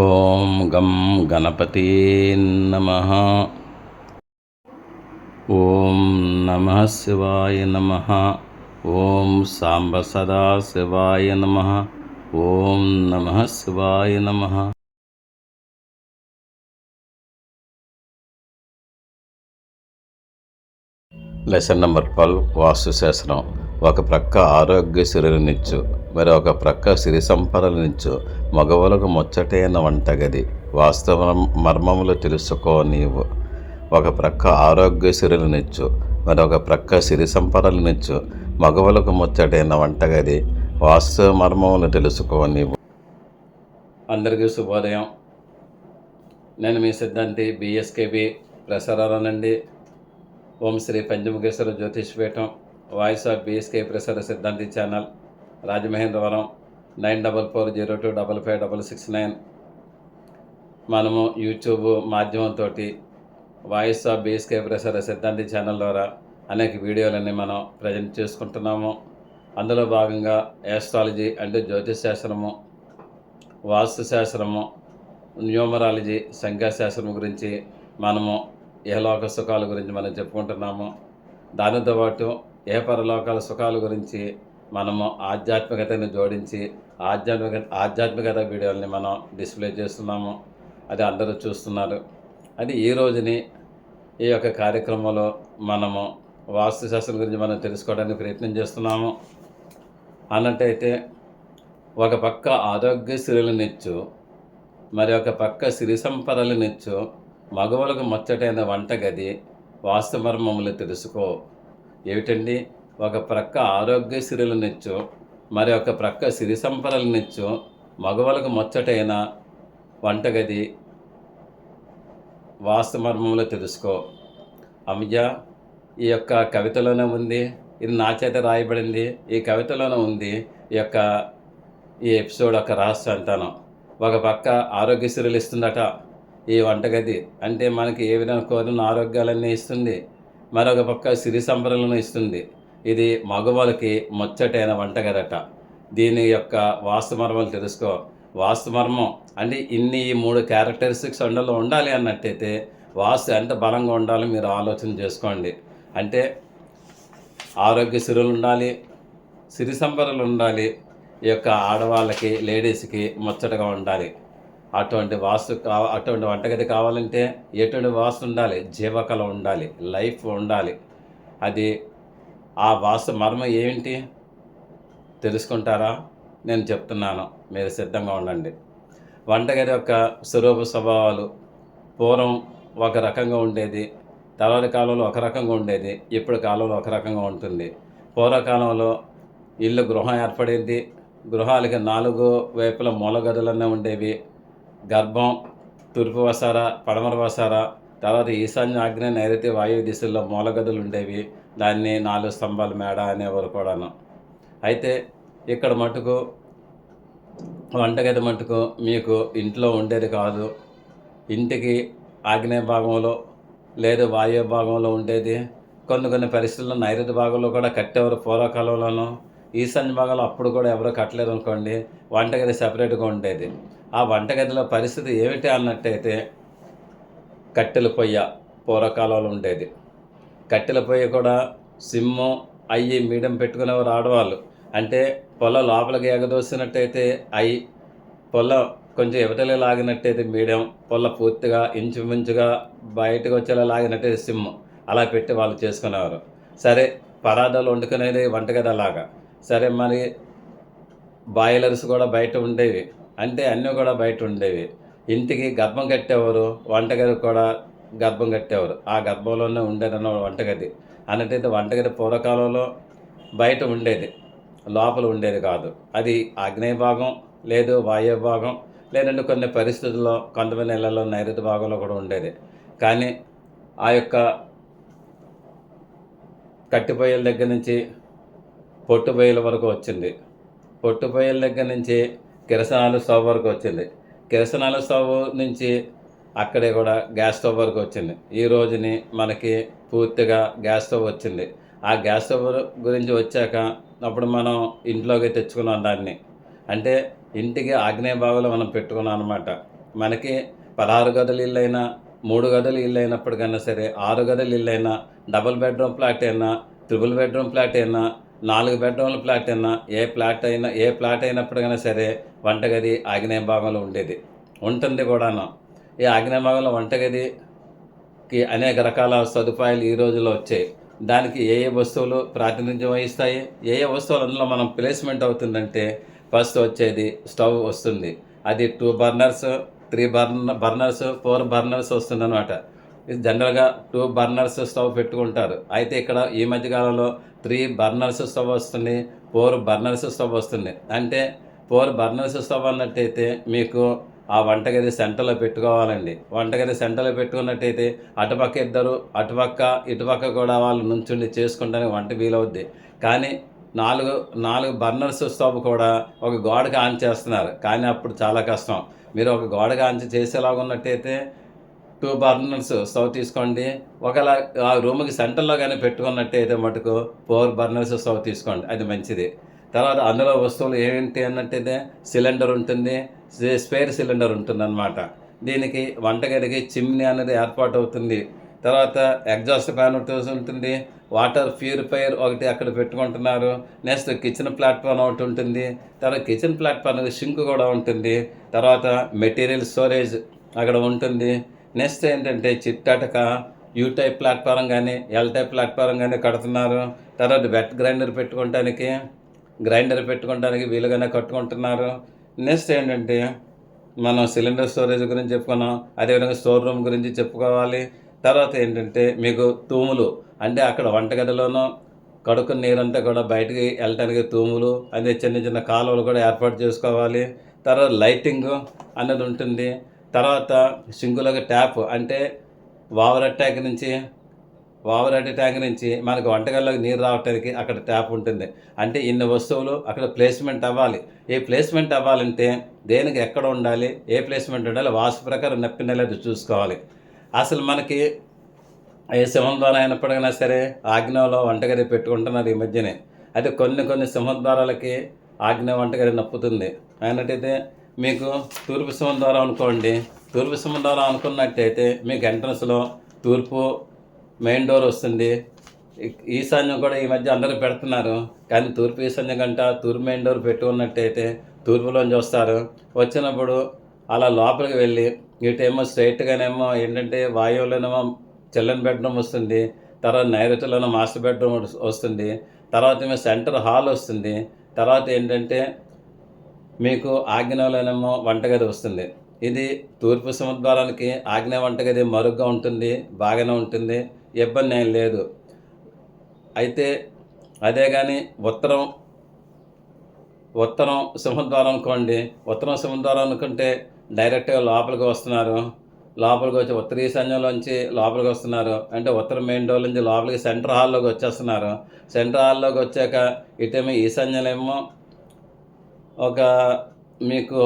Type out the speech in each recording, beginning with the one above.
ఓం గం గణపతే నమ. ఓం నమ శివాయ నమ. ఓం సాంబ సదా శివాయ నమ. ఓం నమ శివాయ నమ. లెసన్ నెంబర్ ట్వెల్వ్ వాస్తు శాస్త్రం ఒక ప్రక్క ఆరోగ్య సిరులనిచ్చు మరి ఒక ప్రక్క సిరి సంపదలనిచ్చు మగవులకు ముచ్చటైన వంటగది. వాస్తవ మర్మములు తెలుసుకో నీవు. ఒక ప్రక్క ఆరోగ్య సిరులనిచ్చు మరి ఒక ప్రక్క సిరి సంపదలనిచ్చు మగవులకు ముచ్చటైన వంటగది. వాస్తవ మర్మములు తెలుసుకో నీవు. అందరికీ శుభోదయం. నేను మీ సిద్ధాంతి బిఎస్కేబి ప్రసారాలనండి ఓం శ్రీ పంచముఖేశ్వర జ్యోతిష్ పీఠం వాయిస్ ఆఫ్ బిఎస్కే ప్రసార Siddhanti channel Rajamahendravaram nine double four zero two double five double six nine. మనము యూట్యూబ్ మాధ్యమంతో వాయిస్ ఆఫ్ బిఎస్కే ప్రసార సిద్ధాంతి ఛానల్ ద్వారా అనేక వీడియోలన్నీ మనం ప్రజెంట్ చేసుకుంటున్నాము. అందులో భాగంగా యాస్ట్రాలజీ అంటే జ్యోతిష్ శాస్త్రము వాస్తు శాస్త్రము న్యూమరాలజీ సంఖ్యాశాస్త్రం గురించి మనము ఇహలోక సుఖాల గురించి మనం చెప్పుకుంటున్నాము. దానితో పాటు ఏ పరలోకాల సుఖాల గురించి మనము ఆధ్యాత్మికతని జోడించి ఆధ్యాత్మిక ఆధ్యాత్మికత వీడియోల్ని మనం డిస్ప్లే చేస్తున్నాము. అది అందరూ చూస్తున్నారు. అది ఈ రోజుని ఈ యొక్క కార్యక్రమంలో మనము వాస్తు శాస్త్రం గురించి మనం తెలుసుకోవడానికి ప్రయత్నం చేస్తున్నాము. అన్నట్టయితే ఒక పక్క ఆరోగ్య సిరులనిచ్చు మరి ఒక పక్క సిరి సంపదలనిచ్చు మగవులకు ముచ్చటైన వంటగది వాస్తమర్మములు తెలుసుకో. ఏమిటండి? ఒక ప్రక్క ఆరోగ్యశ్రీలనిచ్చు మరి ఒక ప్రక్క సిరి సంపదలనిచ్చు మగవాళ్ళకు ముచ్చటైన వంటగది వాస్తమర్మంలో తెలుసుకో. అమ్మయ్య ఈ యొక్క కవితలోనే ఉంది ఇది నా చేత రాయబడింది ఈ కవితలోనే ఉంది ఈ యొక్క ఈ ఎపిసోడ్ ఒక రహస్య అంతాను ఒక పక్క ఆరోగ్యశ్రీలు ఇస్తుందట ఈ వంటగది. అంటే మనకి ఏ విధంగా కోరిన ఆరోగ్యాలన్నీ ఇస్తుంది. మరొక పక్క సిరి సంబరలను ఇస్తుంది. ఇది మగవాళ్ళకి ముచ్చటైన వంటగదట దీని యొక్క వాస్తుమర్మలు తెలుసుకో. వాస్తుమర్మం అంటే ఇన్ని ఈ మూడు క్యారెక్టరిస్టిక్స్ ఉండలో ఉండాలి అన్నట్టయితే వాస్తు ఎంత బలంగా ఉండాలో మీరు ఆలోచన చేసుకోండి. అంటే ఆరోగ్య సిరులు ఉండాలి సిరి సంబరలు ఉండాలి ఈ యొక్క ఆడవాళ్ళకి లేడీస్కి ముచ్చటగా ఉండాలి. అటువంటి వాస్తు కా అటువంటి వంటగది కావాలంటే ఎటువంటి వాస్తు ఉండాలి? జీవకళ ఉండాలి లైఫ్ ఉండాలి. అది ఆ వాస్తు మర్మం ఏంటి తెలుసుకుంటారా? నేను చెప్తున్నాను మీరు సిద్ధంగా ఉండండి. వంటగది యొక్క స్వరూప స్వభావాలు పూర్వం ఒక రకంగా ఉండేది తర్వాత కాలంలో ఒక రకంగా ఉండేది ఇప్పుడు కాలంలో ఒక రకంగా ఉంటుంది. పూర్వకాలంలో ఇల్లు గృహం ఏర్పడింది గృహాలకి నాలుగు వైపుల మూల గదులన్నీ ఉండేవి. గర్భం తూర్పు వసార పడమర వసార తర్వాత ఈశాన్య ఆగ్నేయ నైరుతి వాయువు దిశల్లో మూల గదులు ఉండేవి. దాన్ని నాలుగు స్తంభాల మేడ అనేవారు కూడాను. అయితే ఇక్కడ మటుకు వంటగది మటుకు మీకు ఇంట్లో ఉండేది కాదు. ఇంటికి ఆగ్నేయ భాగంలో లేదు వాయువ్య భాగంలో ఉండేది. కొన్ని కొన్ని పరిస్థితుల్లో నైరుతి భాగంలో కూడా కట్టేవారు పూర్వకాలంలోనూ. ఈశాన్య భాగంలో అప్పుడు కూడా ఎవరు కట్టలేదు అనుకోండి వంటగది సపరేట్గా ఉండేది. ఆ వంటగదిలో పరిస్థితి ఏమిటి అన్నట్టయితే కట్టెల పొయ్య పూర్వకాలంలో ఉండేది. కట్టెల పొయ్య కూడా సిమ్ము అయ్యి మీడియం పెట్టుకునేవారు ఆడవాళ్ళు. అంటే పొల లోపలికి ఎగదోసినట్టయితే అయి పొల కొంచెం ఇవతలే లాగినట్టయితే మీడియం పొల పూర్తిగా ఇంచుమించుగా బయటకు వచ్చేలా లాగినట్టయితే సిమ్ము. అలా పెట్టి వాళ్ళు చేసుకునేవారు. సరే పరాదాలు వండుకునేది వంటగది అలాగా సరే మరి బాయిలర్స్ కూడా బయట ఉండేవి. అంటే అన్నీ కూడా బయట ఉండేవి. ఇంటికి గర్భం కట్టేవారు వంటగది కూడా గర్భం కట్టేవారు. ఆ గర్భంలోనే ఉండేదన్న వంటగది. అన్నట్టయితే వంటగది పూర్వకాలంలో బయట ఉండేది. లోపల ఉండేది కాదు. అది ఆగ్నేయ భాగం లేదు వాయు భాగం లేదంటే కొన్ని పరిస్థితుల్లో కొంతమంది నెలల్లో నైరుతి భాగంలో కూడా ఉండేది. కానీ ఆ యొక్క కట్టిపోయేల దగ్గర నుంచి పొట్టుబొయ్యల వరకు వచ్చింది. పొట్టుబొయ్యల దగ్గర నుంచి కిరసనాలు స్టవ్ వరకు వచ్చింది. కిరసనాల స్టవ్ నుంచి అక్కడే కూడా గ్యాస్ స్టవ్ వరకు వచ్చింది. ఈ రోజుని మనకి పూర్తిగా గ్యాస్ స్టవ్ వచ్చింది. ఆ గ్యాస్ స్టవ్ గురించి వచ్చాక అప్పుడు మనం ఇంట్లోకి తెచ్చుకున్నాం దాన్ని. అంటే ఇంటికి ఆగ్నేయ భాగంలో మనం పెట్టుకున్నాం అనమాట మనకి పదహారు గదులు ఇల్లైనా మూడు గదులు ఇల్లు అయినప్పటికైనా సరే ఆరు గదులు ఇల్లు అయినా డబుల్ బెడ్రూమ్ ఫ్లాట్ అయినా ట్రిపుల్ బెడ్రూమ్ ఫ్లాట్ అయినా నాలుగు బెడ్రూమ్ల ఫ్లాట్ అయినా ఏ ఫ్లాట్ అయినా ఏ ఫ్లాట్ అయినప్పటికైనా సరే వంటగది ఆగ్నేయ భాగంలో ఉండేది. ఉంటుంది కూడాను. ఈ ఆగ్నేయ భాగంలో వంటగదికి అనేక రకాల సదుపాయాలు ఈ రోజుల్లో వచ్చాయి. దానికి ఏ ఏ వస్తువులు ప్రాతినిధ్యం వహిస్తాయి? ఏ ఏ వస్తువులు అందులో మనం ప్లేస్మెంట్ అవుతుందంటే ఫస్ట్ వచ్చేది స్టవ్ వస్తుంది. అది two burners three burn burners four burners వస్తుంది అనమాట జనరల్గా టూ బర్నర్స్ స్టవ్ పెట్టుకుంటారు. అయితే ఇక్కడ ఈ మధ్యకాలంలో త్రీ బర్నర్స్ స్టవ్ వస్తుంది ఫోర్ బర్నర్స్ స్టవ్ వస్తుంది. అంటే ఫోర్ బర్నర్స్ స్టవ్ అన్నట్టయితే మీకు ఆ వంటగది సెంటర్లో పెట్టుకోవాలండి. వంటగది సెంటర్లో పెట్టుకున్నట్టయితే అటుపక్క ఇద్దరు అటుపక్క ఇటుపక్క కూడా వాళ్ళు నుంచుండి చేసుకుంటానికి వంట వీలవుద్ది. కానీ నాలుగు నాలుగు బర్నర్స్ స్టవ్ కూడా ఒక గోడకి ఆన్ చేస్తున్నారు. కానీ అప్పుడు చాలా కష్టం. మీరు ఒక గోడకి ఆన్ చేసేలాగా ఉన్నట్టయితే టూ బర్నర్స్ స్టవ్ తీసుకోండి. ఒకవేళ ఆ రూమ్కి సెంటర్లో కానీ పెట్టుకున్నట్టయితే మటుకు ఫోర్ బర్నర్స్ స్టవ్ తీసుకోండి. అది మంచిది. తర్వాత అందులో వస్తువులు ఏంటి అన్నట్టయితే సిలిండర్ ఉంటుంది. స్పేర్ సిలిండర్ ఉంటుంది అనమాట దీనికి వంటగదికి చిమ్నీ అనేది ఏర్పాటు అవుతుంది. తర్వాత ఎగ్జాస్ట్ ఫ్యాన్ ఉంటుంది. వాటర్ ప్యూరిఫైయర్ ఒకటి అక్కడ పెట్టుకుంటున్నారు. నెక్స్ట్ కిచెన్ ప్లాట్ఫామ్ ఒకటి ఉంటుంది. తర్వాత కిచెన్ ప్లాట్ఫామ్ సింక్ కూడా ఉంటుంది. తర్వాత మెటీరియల్ స్టోరేజ్ అక్కడ ఉంటుంది. నెక్స్ట్ ఏంటంటే చిట్టాటక యూ టైప్ ప్లాట్ఫారం కానీ ఎల్ టైప్ ప్లాట్ఫారం కానీ కడుతున్నారు. తర్వాత వెట్ గ్రైండర్ పెట్టుకోవటానికి గ్రైండర్ పెట్టుకోవడానికి వీలుగానే కట్టుకుంటున్నారు. నెక్స్ట్ ఏంటంటే మనం సిలిండర్ స్టోరేజ్ గురించి చెప్పుకున్నాం. అదేవిధంగా స్టోర్ రూమ్ గురించి చెప్పుకోవాలి. తర్వాత ఏంటంటే మీకు తూములు అంటే అక్కడ వంటగదిలోనూ కడుకున్న నీరంతా కూడా బయటికి వెళ్ళటానికి తూములు అదే చిన్న చిన్న కాలువలు కూడా ఏర్పాటు చేసుకోవాలి. తర్వాత లైటింగ్ అనేది ఉంటుంది. తర్వాత సింగులకు ట్యాప్ అంటే వావర్ ట్యాంక్ నుంచి వావరటి ట్యాంక్ నుంచి మనకు వంటగదిలోకి నీరు రావడానికి అక్కడ ట్యాప్ ఉంటుంది. అంటే ఇన్ని వస్తువులు అక్కడ ప్లేస్మెంట్ అవ్వాలి. ఏ ప్లేస్మెంట్ అవ్వాలంటే దేనికి ఎక్కడ ఉండాలి ఏ ప్లేస్మెంట్ ఉండాలి వాస్తు ప్రకారం నప్పినలేదు చూసుకోవాలి. అసలు మనకి ఏ సింహద్వారం అయినప్పటికైనా సరే ఆగ్నేయంలో వంటగది పెట్టుకుంటున్నారు ఈ మధ్యనే. అయితే కొన్ని కొన్ని సింహద్వారాలకి ఆగ్నేయ వంటగది నప్పుతుంది. అయినట్టయితే మీకు తూర్పు సింహద్వారం అనుకోండి. తూర్పు సింహద్వారం అనుకున్నట్టయితే మీకు ఎంట్రన్స్లో తూర్పు మెయిన్ డోర్ వస్తుంది. ఈ- ఈశాన్యం కూడా ఈ మధ్య అందరూ పెడుతున్నారు. కానీ తూర్పు ఈశాన్యం కంట తూర్పు మెయిన్ డోర్ పెట్టుకున్నట్టయితే తూర్పులోంచి వస్తారు. వచ్చినప్పుడు అలా లోపలికి వెళ్ళి ఇటేమో స్ట్రైట్గానేమో ఏంటంటే వాయువులోనేమో చిల్డ్రన్ బెడ్రూమ్ వస్తుంది. తర్వాత నైరుతిలోనో మాస్టర్ బెడ్రూమ్ వస్తుంది. తర్వాత ఏమో సెంటర్ హాల్ వస్తుంది. తర్వాత ఏంటంటే మీకు ఆగ్నేయంలోనేమో వంటగది వస్తుంది. ఇది తూర్పు సముద్రాలకి ఆగ్నేయ వంటగది మరుగ్గా ఉంటుంది బాగానే ఉంటుంది ఇబ్బంది ఏం లేదు. అయితే అదే కానీ ఉత్తరం ఉత్తరం సింహద్వారం అనుకోండి. ఉత్తరం సింహద్వారం అనుకుంటే డైరెక్ట్గా లోపలికి వస్తున్నారు. లోపలికి వచ్చి ఉత్తర ఈశాన్యంలోంచి లోపలికి వస్తున్నారు. అంటే ఉత్తర మెయిన్ డోర్ నుంచి లోపలికి సెంటర్ హాల్లోకి వచ్చేస్తున్నారు. సెంటర్ హాల్లోకి వచ్చాక ఇటేమో ఈశాన్యంలో ఒక మీకు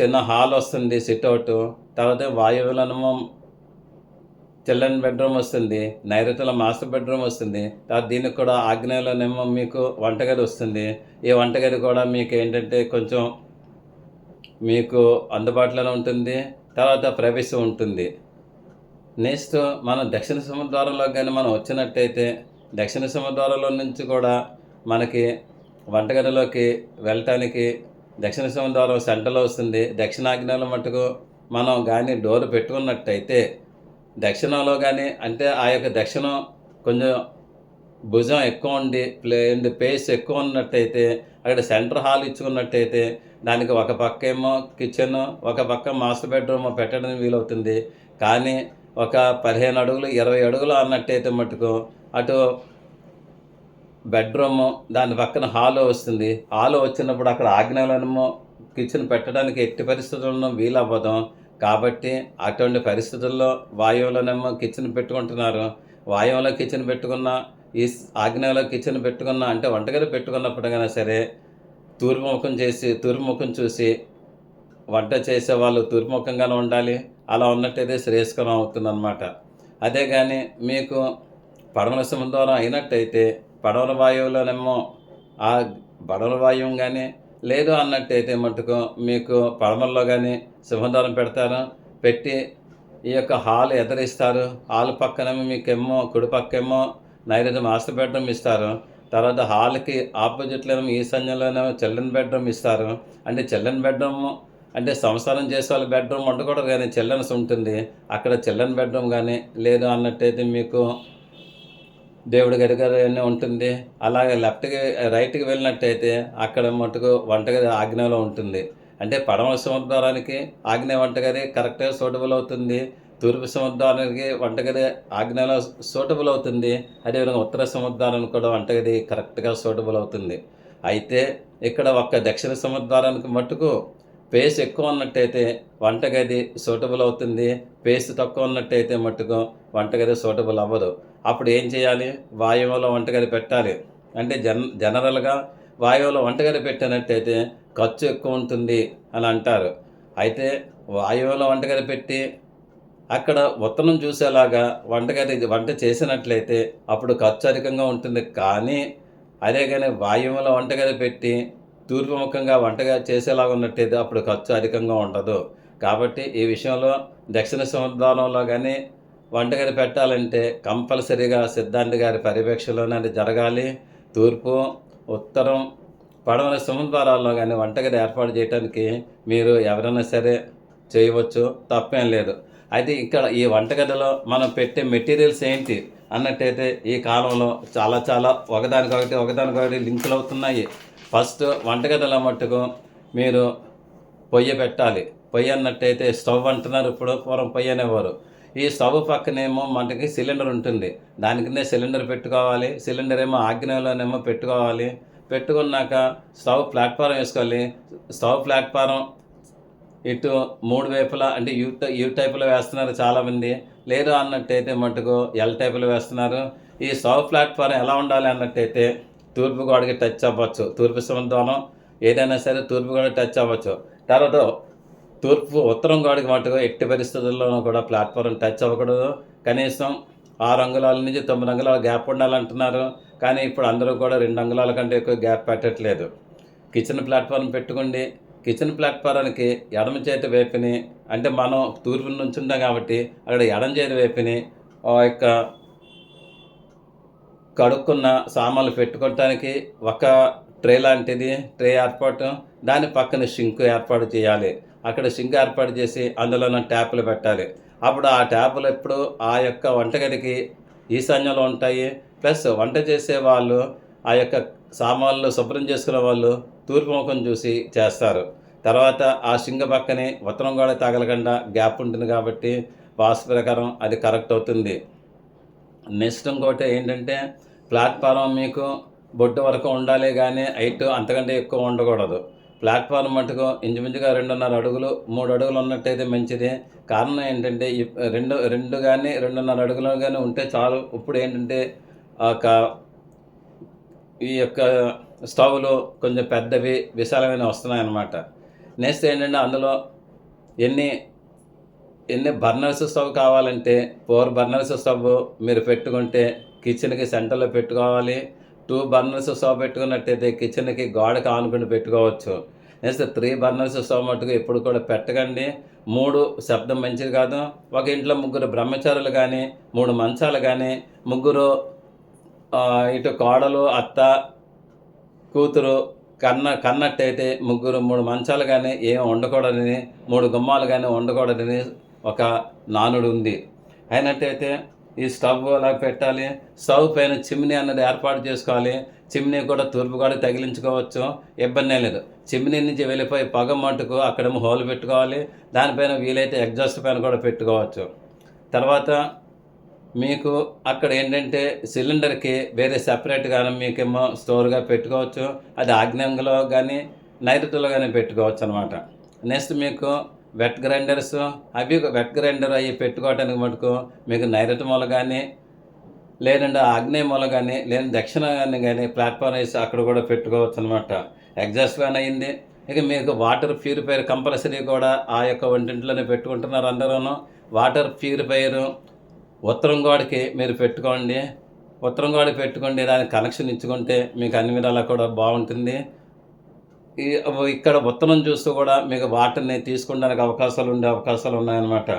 చిన్న హాల్ వస్తుంది సిట్అవుట్ తర్వాత వాయువులనేమో చిల్డ్రన్ బెడ్రూమ్ వస్తుంది నైరుతిలో మాస్టర్ బెడ్రూమ్ వస్తుంది. తర్వాత దీనికి కూడా ఆగ్నేయంలోనేమో మీకు వంటగది వస్తుంది. ఈ వంటగది కూడా మీకు ఏంటంటే కొంచెం మీకు అందుబాటులోనే ఉంటుంది. తర్వాత ప్రవేశం ఉంటుంది. నెక్స్ట్ మనం దక్షిణ సముద్రంలో కానీ మనం వచ్చినట్టయితే దక్షిణ సముద్రంలో నుంచి కూడా మనకి వంటగదిలోకి వెళ్ళటానికి దక్షిణ సముద్రం సెంటర్లో వస్తుంది. దక్షిణాగ్నేయంలో మటుకు మనం కానీ డోర్ పెట్టుకున్నట్టయితే దక్షిణంలో కానీ అంటే ఆ యొక్క దక్షిణం కొంచెం భుజం ఎక్కువ ఉండి ప్లే పేస్ ఎక్కువ ఉన్నట్టయితే అక్కడ సెంటర్ హాల్ ఇచ్చుకున్నట్టయితే దానికి ఒక పక్క ఏమో కిచెన్ ఒక పక్క మాస్టర్ బెడ్రూమ్ పెట్టడం వీలవుతుంది. కానీ ఒక పదిహేను అడుగులు ఇరవై అడుగులు అన్నట్టయితే మటుకు అటు బెడ్రూమ్ దాని పక్కన హాలో వస్తుంది. హాలో వచ్చినప్పుడు అక్కడ ఆగ్నేయంలోనేమో కిచెన్ పెట్టడానికి ఎట్టి పరిస్థితుల్లో వీలవ్వదు. కాబట్టి అటువంటి పరిస్థితుల్లో వాయువులోనేమో కిచెన్ పెట్టుకుంటున్నారు. వాయువులో కిచెన్ పెట్టుకున్న ఈ ఆగ్నేయంలో కిచెన్ పెట్టుకున్న అంటే వంటగది పెట్టుకున్నప్పుడైనా సరే తూర్పుముఖం చేసి తూర్ముఖం చూసి వంట చేసే వాళ్ళు తూర్పు ముఖంగానే ఉండాలి. అలా ఉన్నట్టయితే శ్రేయస్కరం అవుతుందన్నమాట. అదే కానీ మీకు పడమల ద్వారా అయినట్టయితే పడవల వాయువులోనేమో ఆ పడవల వాయువు కానీ లేదు అన్నట్టయితే మటుకు మీకు పడమల్లో కానీ సింహద్వారం పెడతారు. పెట్టి ఈ యొక్క హాల్ ఎదరిస్తారు. హాల్ పక్కనేమో మీకేమో కుడి పక్కేమో నైరుతి మాస్టర్ బెడ్రూమ్ ఇస్తారు. తర్వాత హాల్కి ఆపోజిట్లోనేమో ఈశాన్యంలోనేమో చిల్డ్రన్ బెడ్రూమ్ ఇస్తారు. అంటే చిల్డ్రన్ బెడ్రూమ్ అంటే సంసారం చేసే వాళ్ళ బెడ్రూమ్ ఉండకూడదు కానీ చిల్డ్రన్స్ ఉంటుంది. అక్కడ చిల్డ్రన్ బెడ్రూమ్ కానీ లేదు అన్నట్టయితే మీకు దేవుడి గది ఉంటుంది. అలాగే లెఫ్ట్కి రైట్కి వెళ్ళినట్టయితే అక్కడ మటుకు వంటగది ఆగ్నేయంలో ఉంటుంది. అంటే పడమర సముద్రానికి ఆగ్నేయ వంటగది కరెక్ట్గా సూటబుల్ అవుతుంది. తూర్పు సముద్రానికి వంటగది ఆగ్నేయంలో సూటబుల్ అవుతుంది. అదేవిధంగా ఉత్తర సముద్రానికి కూడా వంటగది కరెక్ట్గా సూటబుల్ అవుతుంది. అయితే ఇక్కడ ఒక్క దక్షిణ సముద్రానికి మట్టుకు పేస్ ఎక్కువ ఉన్నట్టయితే వంటగది సూటబుల్ అవుతుంది. పేస్ తక్కువ ఉన్నట్టయితే మట్టుకు వంటగది సూటబుల్ అవ్వదు. అప్పుడు ఏం చేయాలి? వాయువులో వంటగది పెట్టాలి. అంటే జన్ జనరల్గా వాయువులో వంటగది పెట్టినట్టయితే ఖర్చు ఎక్కువ ఉంటుంది అని అంటారు. అయితే వాయువులో వంటగది పెట్టి అక్కడ ఉత్తనం చూసేలాగా వంటగది వంట చేసినట్లయితే అప్పుడు ఖర్చు అధికంగా ఉంటుంది. కానీ అదే కానీ వాయువులో వంటగది పెట్టి తూర్పుముఖంగా వంటగా చేసేలాగా ఉన్నట్టయితే అప్పుడు ఖర్చు అధికంగా ఉండదు. కాబట్టి ఈ విషయంలో దక్షిణ సముద్రంలో కానీ వంటగది పెట్టాలంటే కంపల్సరీగా సిద్ధాంతి గారి పర్యవేక్షణలోనే జరగాలి. తూర్పు ఉత్తరం పడమర సముద్రాలలో కానీ వంటగది ఏర్పాటు చేయడానికి మీరు ఎవరైనా సరే చేయవచ్చు తప్పేం లేదు. అయితే ఇక్కడ ఈ వంటగదిలో మనం పెట్టే మెటీరియల్స్ ఏంటి అన్నట్టయితే ఈ కాలంలో చాలా చాలా ఒకదానికొకటి ఒకదానికొకటి లింకులు అవుతున్నాయి. ఫస్ట్ వంటగదిలో మట్టుకు మీరు పొయ్యి పెట్టాలి. పొయ్యి అన్నట్టయితే స్టవ్ అంటున్నారు. ఇప్పుడు పూర్వం పొయ్యి అనేవారు. ఈ స్టవ్ పక్కనేమో మనకి సిలిండర్ ఉంటుంది. దాని కింద సిలిండర్ పెట్టుకోవాలి. సిలిండర్ ఏమో ఆగ్నేయంలోనేమో పెట్టుకోవాలి. పెట్టుకున్నాక స్టవ్ ప్లాట్ఫారం వేసుకోవాలి. స్టవ్ ప్లాట్ఫారం ఇటు మూడు వైపులా అంటే యూ యూ టైపులో వేస్తున్నారు చాలామంది. లేదు అన్నట్టయితే మటుకు ఎల్ టైపులో వేస్తున్నారు. ఈ స్టవ్ ప్లాట్ఫారం ఎలా ఉండాలి అన్నట్టయితే తూర్పు గోడకి టచ్ అవ్వచ్చు. తూర్పు సముద్రం ఏదైనా సరే తూర్పు గోడకి టచ్ అవ్వచ్చు. తర్వాత తూర్పు ఉత్తరం కాడికి మటుకు ఎట్టి పరిస్థితుల్లోనూ కూడా ప్లాట్ఫారం టచ్ అవ్వకూడదు. కనీసం ఆరు అంగుళాల నుంచి తొమ్మిది అంగుళాల గ్యాప్ ఉండాలంటున్నారు. కానీ ఇప్పుడు అందరూ కూడా రెండు అంగుళాల కంటే ఎక్కువ గ్యాప్ పెట్టట్లేదు. కిచెన్ ప్లాట్ఫారం పెట్టుకోండి. కిచెన్ ప్లాట్ఫారానికి ఎడమ చేతి వైపుని అంటే మనం తూర్పు నుంచి ఉంటాం కాబట్టి అక్కడ ఎడమ చేతి వైపుని ఆ యొక్క కడుక్కున్న సామాన్లు పెట్టుకోవటానికి ఒక ట్రే లాంటిది ట్రే ఏర్పాటు. దాని పక్కన షింక్ ఏర్పాటు చేయాలి. అక్కడ షింక్ ఏర్పాటు చేసి అందులో ట్యాపులు పెట్టాలి. అప్పుడు ఆ ట్యాపులు ఎప్పుడు ఆ యొక్క వంటగదికి ఈశాన్యంలో ఉంటాయి. ప్లస్ వంట చేసే వాళ్ళు ఆ యొక్క సామాన్లు శుభ్రం చేసుకునే వాళ్ళు తూర్పు ముఖం చూసి చేస్తారు. తర్వాత ఆ సింగ పక్కనే ఉత్తరం కూడా తగలకుండా గ్యాప్ ఉంటుంది కాబట్టి వాస్తు ప్రకారం అది కరెక్ట్ అవుతుంది. నెక్స్ట్ ఇంకోటి ఏంటంటే ప్లాట్ఫారం మీకు బొడ్డు వరకు ఉండాలి కానీ హైట్ అంతకంటే ఎక్కువ ఉండకూడదు. ప్లాట్ఫారం మటుకు ఇంచుమించుగా రెండున్నర అడుగులు మూడు అడుగులు ఉన్నట్టయితే మంచిది. కారణం ఏంటంటే రెండు రెండు కానీ రెండున్నర అడుగులు కానీ ఉంటే చాలు. ఇప్పుడు ఏంటంటే ఒక ఈ యొక్క స్టవ్లు కొంచెం పెద్దవి విశాలమైన వస్తున్నాయి అన్నమాట నెక్స్ట్ ఏంటంటే అందులో ఎన్ని ఎన్ని బర్నర్స్ స్టవ్ కావాలంటే ఫోర్ బర్నర్స్ స్టవ్ మీరు పెట్టుకుంటే కిచెన్కి సెంటర్లో పెట్టుకోవాలి. టూ బర్నర్స్ స్టవ్ పెట్టుకున్నట్టయితే కిచెన్కి గోడకి ఆనుకుని పెట్టుకోవచ్చు. నెక్స్ట్ త్రీ బర్నర్స్ స్టవ్ మట్టుకు ఎప్పుడు కూడా పెట్టకండి. మూడు శబ్దం మంచిది కాదు. ఒక ఇంట్లో ముగ్గురు బ్రహ్మచారులు కానీ మూడు మంచాలు కానీ ముగ్గురు ఇటు కోడలు అత్త కూతురు కన్న కన్నట్టయితే ముగ్గురు మూడు మంచాలు కానీ ఏం ఉండకూడదని మూడు గుమ్మాలు కానీ ఉండకూడదని ఒక నానుడు ఉంది. అయినట్టయితే ఈ స్టవ్ అలా పెట్టాలి. స్టవ్ పైన చిమ్నీ అన్నది ఏర్పాటు చేసుకోవాలి. చిమ్నీ కూడా తూర్పు కూడా తగిలించుకోవచ్చు. ఇబ్బంది లేదు. చిమ్నీ నుంచి వెళ్ళిపోయి పొగ మట్టుకు అక్కడేమో హోల్ పెట్టుకోవాలి. దానిపైన వీలైతే ఎగ్జాస్ట్ పైన కూడా పెట్టుకోవచ్చు. తర్వాత మీకు అక్కడ ఏంటంటే సిలిండర్కి వేరే సెపరేట్గా మీకేమో స్టోర్గా పెట్టుకోవచ్చు. అది ఆగ్నేయంలో కానీ నైరుతిలో కానీ పెట్టుకోవచ్చు అనమాట నెక్స్ట్ మీకు వెట్ గ్రైండర్స్ అవి వెట్ గ్రైండర్ అవి పెట్టుకోవడానికి మటుకు మీకు నైరుతి మూల కానీ లేదంటే ఆగ్నేయ మూల కానీ లేని దక్షిణ కానీ కానీ ప్లాట్ఫామ్ వేసి అక్కడ కూడా పెట్టుకోవచ్చు అనమాట ఎగ్జాస్ట్ ఫ్యాన్ అయింది. ఇక మీకు వాటర్ ప్యూరిఫైయర్ కంపల్సరీ కూడా ఆ యొక్క వంటింట్లోనే పెట్టుకుంటున్నారు అందరూను. వాటర్ ప్యూరిఫైయర్ ఉత్తరం గోడకి మీరు పెట్టుకోండి. ఉత్తరం గోడ పెట్టుకోండి దానికి కనెక్షన్ ఇచ్చుకుంటే మీకు అన్ని విధాలా కూడా బాగుంటుంది. ఇక్కడ ఉత్తరం చూస్తూ కూడా మీకు వాటర్ని తీసుకోవడానికి అవకాశాలు ఉండే అవకాశాలు ఉన్నాయన్నమాట.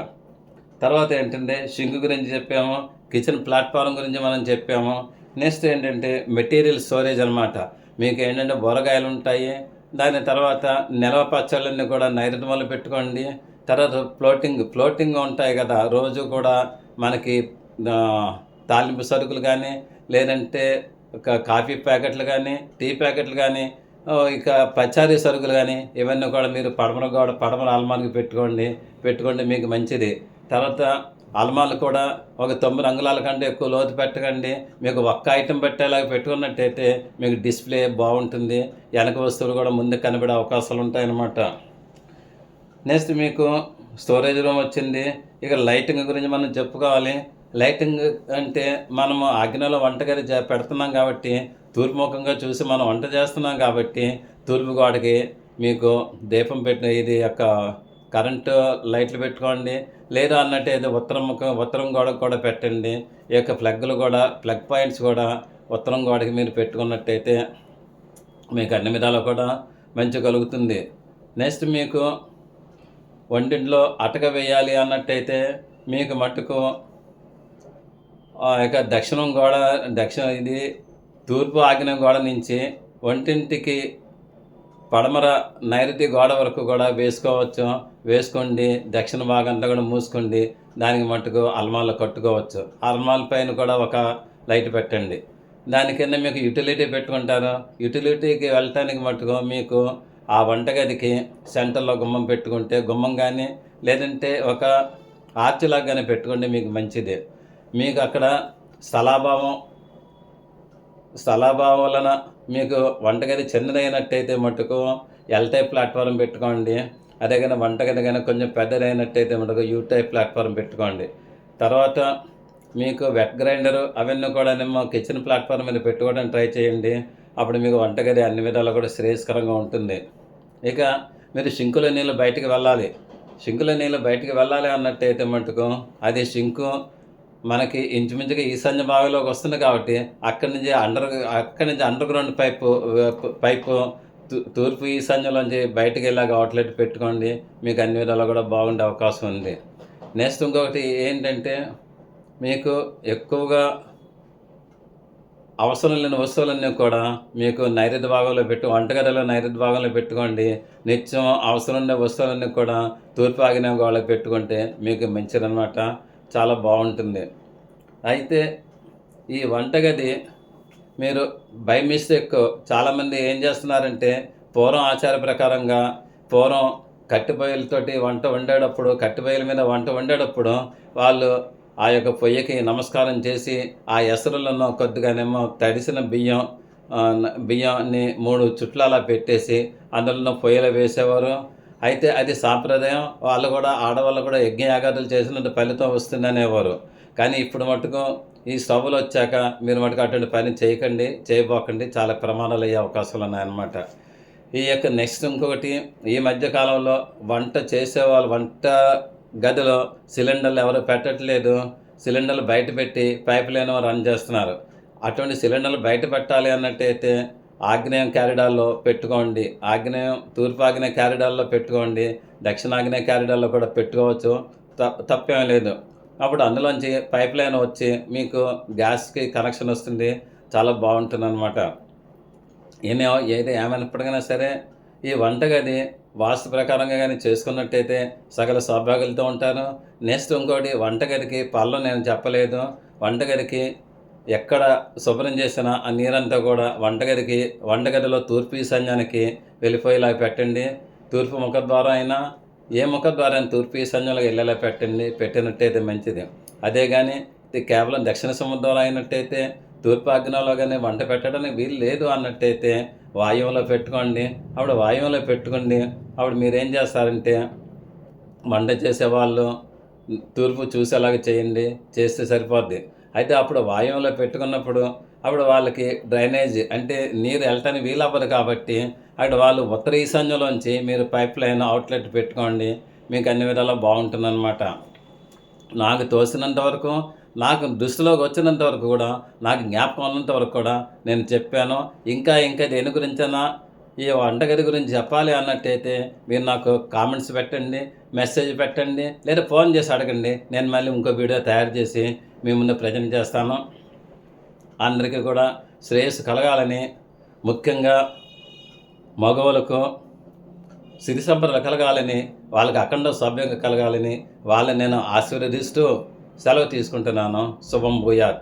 తర్వాత ఏంటంటే షింక్ గురించి చెప్పాము కిచెన్ ప్లాట్ఫారం గురించి మనం చెప్పాము. నెక్స్ట్ ఏంటంటే మెటీరియల్ స్టోరేజ్ అనమాట మీకు ఏంటంటే బొరగాయలు ఉంటాయి. దాని తర్వాత నిల్వ పచ్చళ్ళన్నీ కూడా నైరుతి పెట్టుకోండి. తర్వాత ఫ్లోటింగ్ ఫ్లోటింగ్ ఉంటాయి కదా రోజు కూడా మనకి తాలింపు సరుకులు కానీ లేదంటే ఒక కాఫీ ప్యాకెట్లు కానీ టీ ప్యాకెట్లు కానీ ఇక పచారీ సరుకులు కానీ ఇవన్నీ కూడా మీరు పడమర గోడ పడమర అల్మానికి పెట్టుకోండి పెట్టుకోండి మీకు మంచిది. తర్వాత అల్మాలు కూడా ఒక తొమ్మిది అంగుళాల కంటే ఎక్కువ లోతు పెట్టకండి. మీకు ఒక్క ఐటెం పెట్టేలాగా పెట్టుకున్నట్టయితే మీకు డిస్ప్లే బాగుంటుంది. వెనక వస్తువులు కూడా ముందు కనబడే అవకాశాలు ఉంటాయన్నమాట. నెక్స్ట్ మీకు స్టోరేజ్ రూమ్ వచ్చింది. ఇక లైటింగ్ గురించి మనం చెప్పుకోవాలి. లైటింగ్ అంటే మనము అగ్నిలో వంటగది పెడుతున్నాం కాబట్టి తూర్పుముఖంగా చూసి మనం వంట చేస్తున్నాం కాబట్టి తూర్పు గోడకి మీకు దీపం పెట్టిన ఇది యొక్క కరెంటు లైట్లు పెట్టుకోండి. లేదు అన్నట్టయితే ఉత్తరం ముఖం ఉత్తరం గోడకు కూడా పెట్టండి. ఈ యొక్క ప్లగ్లు కూడా ప్లగ్ పాయింట్స్ కూడా ఉత్తరం గోడకి మీరు పెట్టుకున్నట్టయితే మీకు అన్ని విధాలు కూడా మంచి కలుగుతుంది. నెక్స్ట్ మీకు వంటింట్లో అటక వేయాలి అన్నట్టయితే మీకు మట్టుకు ఆ యొక్క దక్షిణం గోడ దక్షిణ ఇది తూర్పు ఆగ్న గోడ నుంచి వంటింటికి పడమర నైరుతి గోడ వరకు కూడా వేసుకోవచ్చు. వేసుకోండి. దక్షిణ భాగం అంతా కూడా మూసుకోండి. దానికి మట్టుకు అల్మాల్లో కట్టుకోవచ్చు. అల్మాల పైన కూడా ఒక లైట్ పెట్టండి. దాని కింద మీకు యూటిలిటీ పెట్టుకుంటారు. యూటిలిటీకి వెళ్ళటానికి మట్టుకు మీకు ఆ వంటగదికి సెంటర్లో గుమ్మం పెట్టుకుంటే గుమ్మం కానీ లేదంటే ఒక ఆర్చిలాగా కానీ పెట్టుకుంటే మీకు మంచిది. మీకు అక్కడ స్థలాభావం స్థలాభావం వలన మీకు వంటగది చిన్నదైనట్టయితే మటుకు ఎల్ టైప్ ప్లాట్ఫారం పెట్టుకోండి. అదే కానీ వంటగది కానీ కొంచెం పెద్దదైనట్టయితే మటుకు యూ టైప్ ప్లాట్ఫారం పెట్టుకోండి. తర్వాత మీకు వెట్ గ్రైండరు అవన్నీ కూడా ఏమో కిచెన్ ప్లాట్ఫామ్ మీద పెట్టుకోవడానికి ట్రై చేయండి. అప్పుడు మీకు వంటగది అన్ని విధాలు కూడా శ్రేయస్కరంగా ఉంటుంది. ఇక మీరు షింకుల నీళ్ళు బయటికి వెళ్ళాలి. షింకుల నీళ్ళు బయటికి వెళ్ళాలి అన్నట్టయితే మటుకు అది షింకు మనకి ఇంచుమించుగా ఈశాన్య భాగంలోకి వస్తుంది కాబట్టి అక్కడి నుంచి అండర్ అక్కడి నుంచి అండర్ గ్రౌండ్ పైపు పైపు తూ- తూర్పు ఈశాన్యంలోంచి బయటకు వెళ్ళాక అవుట్లెట్ పెట్టుకోండి. మీకు అన్ని విధాలు కూడా బాగుండే అవకాశం ఉంది. నెక్స్ట్ ఇంకొకటి ఏంటంటే మీకు ఎక్కువగా అవసరం లేని వస్తువులన్నీ కూడా మీకు నైరుతి భాగంలో పెట్టు వంటగదిలో నైరుతి భాగంలో పెట్టుకోండి. నిత్యం అవసరం ఉండే వస్తువులన్నీ కూడా తూర్పు ఆగిన వాళ్ళకి పెట్టుకుంటే మీకు మంచిదనమాట చాలా బాగుంటుంది. అయితే ఈ వంటగది మీరు బై మిస్టేక్ చాలామంది ఏం చేస్తున్నారంటే పూర్వం ఆచార ప్రకారంగా పూర్వం కట్టెపొయ్యలతోటి వంట వండేటప్పుడు కట్టెపొయ్యల మీద వంట వండేటప్పుడు వాళ్ళు ఆ యొక్క పొయ్యికి నమస్కారం చేసి ఆ ఎసరులను కొద్దిగానేమో తడిసిన బియ్యం బియ్యాన్ని మూడు చుట్ల అలా పెట్టేసి అందులో పొయ్యిలో వేసేవారు. అయితే అది సాంప్రదాయం. వాళ్ళు కూడా ఆడవాళ్ళు కూడా యజ్ఞయాగాదులు చేసినట్టు ఫలితం వస్తుందనేవారు. కానీ ఇప్పుడు మటుకు ఈ స్టవ్లు వచ్చాక మీరు మటుకు అటువంటి పని చేయకండి చేయబోకండి. చాలా ప్రమాదాలు అయ్యే అవకాశాలు ఉన్నాయన్నమాట. ఈ యొక్క నెక్స్ట్ ఇంకొకటి ఈ మధ్య కాలంలో వంట చేసేవాళ్ళు వంట గదిలో సిలిండర్లు ఎవరు పెట్టట్లేదు. సిలిండర్లు బయట పెట్టి పైప్ లైన్ రన్ చేస్తున్నారు. అటువంటి సిలిండర్లు బయట పెట్టాలి అన్నట్టయితే ఆగ్నేయం క్యారిడార్లో పెట్టుకోండి. ఆగ్నేయం తూర్పు ఆగ్నేయ క్యారిడార్లో పెట్టుకోండి. దక్షిణాగ్నేయ క్యారిడార్లో కూడా పెట్టుకోవచ్చు. త తప్పేం లేదు. అప్పుడు అందులోంచి పైప్ లైన్ వచ్చి మీకు గ్యాస్కి కనెక్షన్ వస్తుంది. చాలా బాగుంటుంది అనమాట ఏమే ఏది ఏమైనప్పటికైనా సరే ఈ వంటగది వాస్తు ప్రకారంగా కానీ చేసుకున్నట్టయితే సకల సౌభాగ్యాలతో ఉంటారు నెక్స్ట్ ఇంకోటి వంటగదికి పళ్ళు నేను చెప్పలేదు. వంటగదికి ఎక్కడ శుభ్రం చేసినా ఆ నీరంతా కూడా వంటగదికి వంటగదిలో తూర్పు ఈశాన్యానికి వెళ్ళిపోయేలా పెట్టండి. తూర్పు ముఖ ద్వారా అయినా ఏ ముఖద్వారం అయినా తూర్పు ఈశాన్యంలో వెళ్ళేలా పెట్టండి. పెట్టినట్టయితే మంచిది. అదే కానీ ఇది కేవలం దక్షిణ సముద్రం అయినట్టయితే తూర్పు ఆగ్నేయంలో కానీ వంట పెట్టడానికి వీలు లేదు అన్నట్టయితే వాయువులో పెట్టుకోండి. ఆవిడ వాయువులో పెట్టుకోండి. ఆవిడ మీరేం చేస్తారంటే వంట చేసేవాళ్ళు తూర్పు చూసేలాగా చేయండి. చేస్తే సరిపోద్ది. అయితే అప్పుడు వాయువులో పెట్టుకున్నప్పుడు అప్పుడు వాళ్ళకి డ్రైనేజ్ అంటే నీరు వెళ్ళటానికి వీలు అవ్వదు కాబట్టి అక్కడ వాళ్ళు ఉత్తర ఈశాన్యంలోంచి మీరు పైప్ లైన్ అవుట్లెట్ పెట్టుకోండి మీకు అన్ని విధాలా బాగుంటుందన్నమాట. నాకు తోసినంత వరకు నాకు దృష్టిలోకి వచ్చినంత వరకు కూడా నాకు జ్ఞాపకం ఉన్నంత వరకు కూడా నేను చెప్పాను. ఇంకా ఇంకా దేని గురించైనా ఈ వంటగది గురించి చెప్పాలి అన్నట్టయితే మీరు నాకు కామెంట్స్ పెట్టండి మెసేజ్ పెట్టండి లేదా ఫోన్ చేసి అడగండి. నేను మళ్ళీ ఇంకో వీడియో తయారు చేసి మీ ముందు ప్రజెంట్ చేస్తాను. అందరికీ కూడా శ్రేయస్సు కలగాలని ముఖ్యంగా మగవులకు సిరి సంపదలు కలగాలని వాళ్ళకి అఖండ సభ్యంగా కలగాలని వాళ్ళని నేను ఆశీర్వదిస్తూ సెలవు తీసుకుంటున్నాను. శుభం భూయాత్.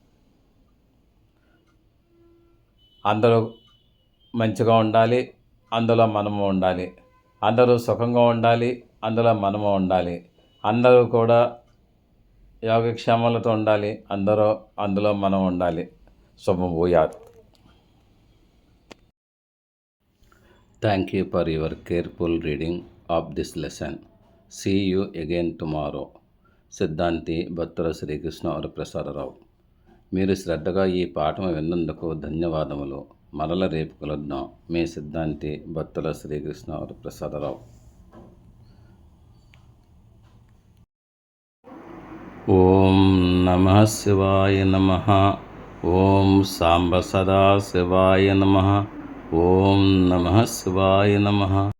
అందరూ మంచిగా ఉండాలి అందులో మనము ఉండాలి. అందరూ సుఖంగా ఉండాలి అందులో మనము ఉండాలి. అందరూ కూడా యోగక్షేమాలతో ఉండాలి అందరూ అందులో మనం ఉండాలి. శుభం భూయాత్. Thank you for your careful reading of this lesson see you again tomorrow Siddhanti భక్తుల శ్రీకృష్ణ వరప్రసాదరావు మీరు శ్రద్ధగా ఈ పాఠం విన్నందుకు ధన్యవాదములు. మరల రేపు కలుద్దాం. మీ సిద్ధాంతి భక్తుల శ్రీకృష్ణ ప్రసాదరావు. ఓం నమ శివాయ నమ. ఓం సాంబ సదా శివాయ నమ. ఓం నమ శివాయ నమ.